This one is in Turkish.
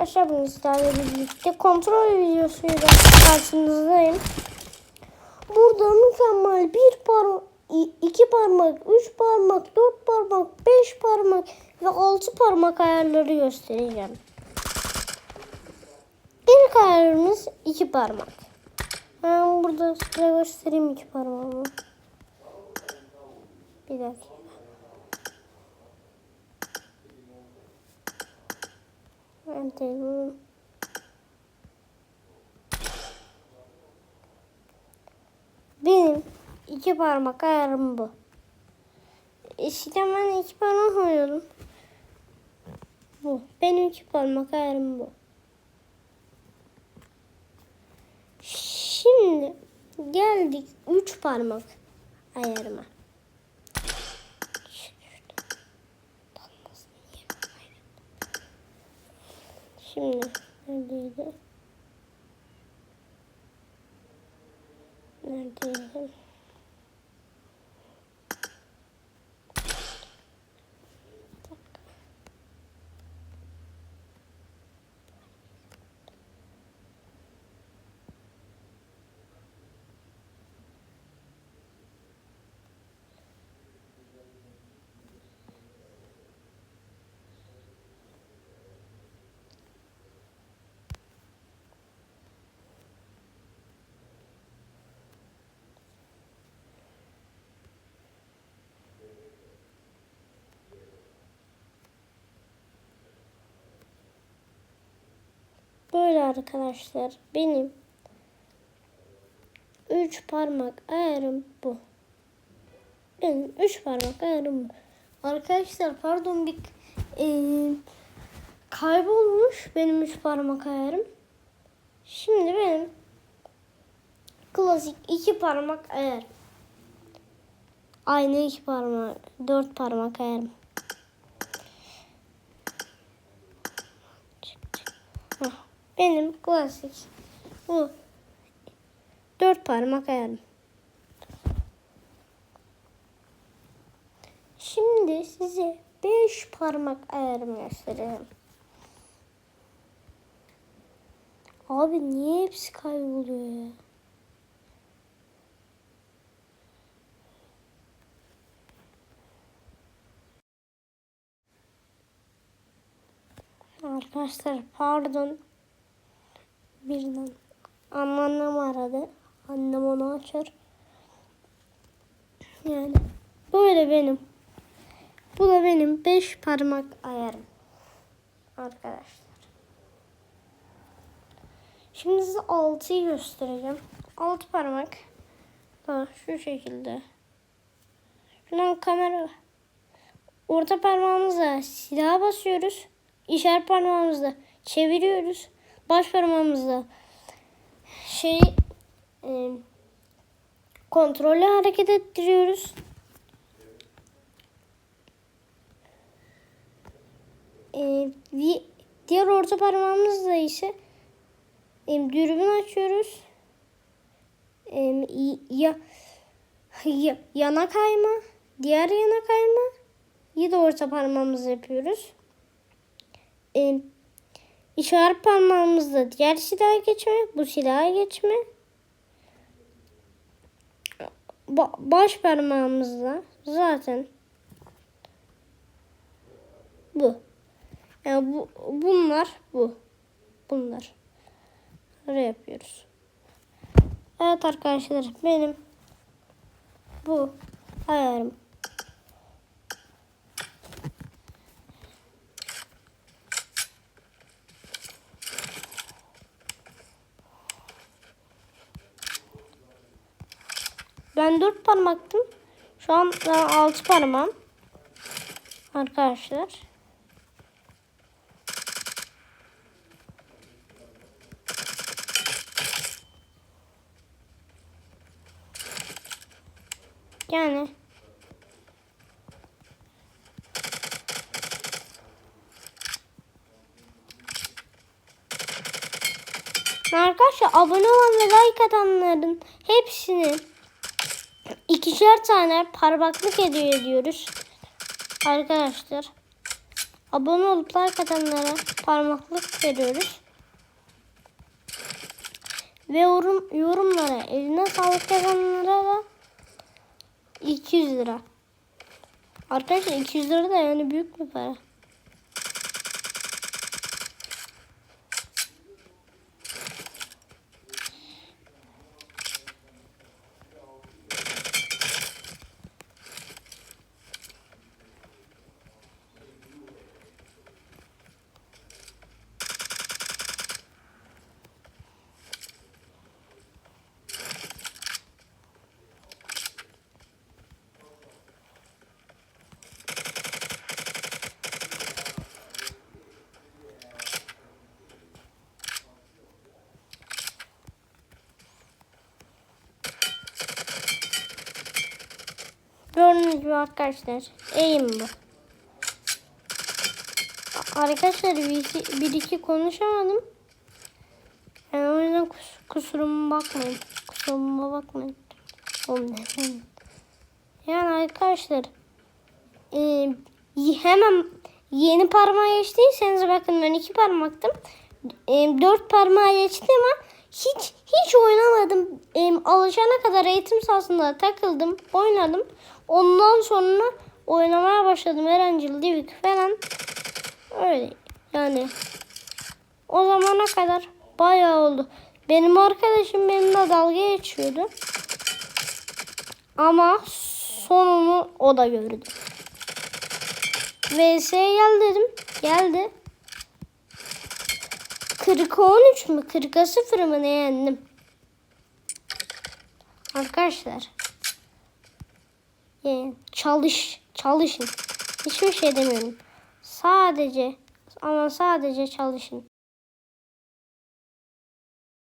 arkadaşlar bugün sizlerle birlikte kontrol videosuyla karşınızdayım. Burada mükemmel bir parmak, iki parmak, üç parmak, dört parmak, beş parmak ve altı parmak ayarları göstereceğim. İlk ayarımız iki parmak. Ben burada size göstereyim iki parmağımı. Bir dakika. Neredeyim? Benim iki parmak ayarım bu. Eskiden ben iki parmak oynuyordum. Bu. Benim iki parmak ayarım bu. Şimdi geldik üç parmak ayarıma. Şimdi neredeydi? Neredeydi? Böyle arkadaşlar benim üç parmak ayarım bu. Benim üç parmak ayarım bu. Arkadaşlar pardon bir e, kaybolmuş benim üç parmak ayarım. Şimdi benim klasik iki parmak ayarım. Aynı iki parmak, dört parmak ayarım. Heh, Benim klasik bu dört parmak ayarım. Şimdi size beş parmak ayarımı göstereceğim. Abi niye hepsi kayboluyor ya? Arkadaşlar pardon. Birden anneannem aradı. Annem onu açar. Yani böyle benim. Bu da benim beş parmak ayarım. Arkadaşlar. Şimdi size altıyı göstereceğim. Altı parmak. Ha, şu şekilde. Şuradan kamera. Orta parmağımızla silaha basıyoruz. İşaret parmağımızla çeviriyoruz. Baş parmağımızla şey e, kontrollü hareket ettiriyoruz. E, diğer orta parmağımızla ise e, dürbün açıyoruz. E, ya, ya, yana kayma, diğer yana kayma. Ya da orta parmağımızla yapıyoruz. E, işaret parmağımızla diğer silaha geçme, bu silaha geçme. Ba- baş parmağımızla zaten bu. Yani bu bunlar bu. Bunlar. Böyle yapıyoruz. Evet arkadaşlar benim bu ayarım. Ben dört parmaktım. Şu an ben altı parmağım. Arkadaşlar. Yani Arkadaşlar abone olan ve like atanların hepsini ikişer tane parmaklık hediye ediyoruz. Arkadaşlar Abone olup like atanlara parmaklık veriyoruz. Ve yorum, yorumlara eline sağlık yazanlara da 200 lira. Arkadaşlar 200 lira da yani büyük bir para. Gördüğünüz gibi arkadaşlar eğim bu. Arkadaşlar bir bir iki konuşamadım. Yani o yüzden kus, kusuruma bakmayın. Kusuruma bakmayın. Oğlum Yani arkadaşlar e, hemen yeni parmağa geçtiyseniz bakın ben iki parmaktım. E, dört parmağa geçtim ama hiç hiç oynamadım. E, alışana kadar eğitim sahasında takıldım, oynadım. Ondan sonra oynamaya başladım. Erencil, Divik falan. Öyle yani. O zamana kadar bayağı oldu. Benim arkadaşım benimle dalga geçiyordu. Ama sonunu o da gördü. VS'ye gel dedim. Geldi. 40'a 13 mü? 40'a 0 mı ne yendim? Arkadaşlar. Çalış. Çalışın. Hiçbir şey demiyorum. Sadece ama sadece çalışın.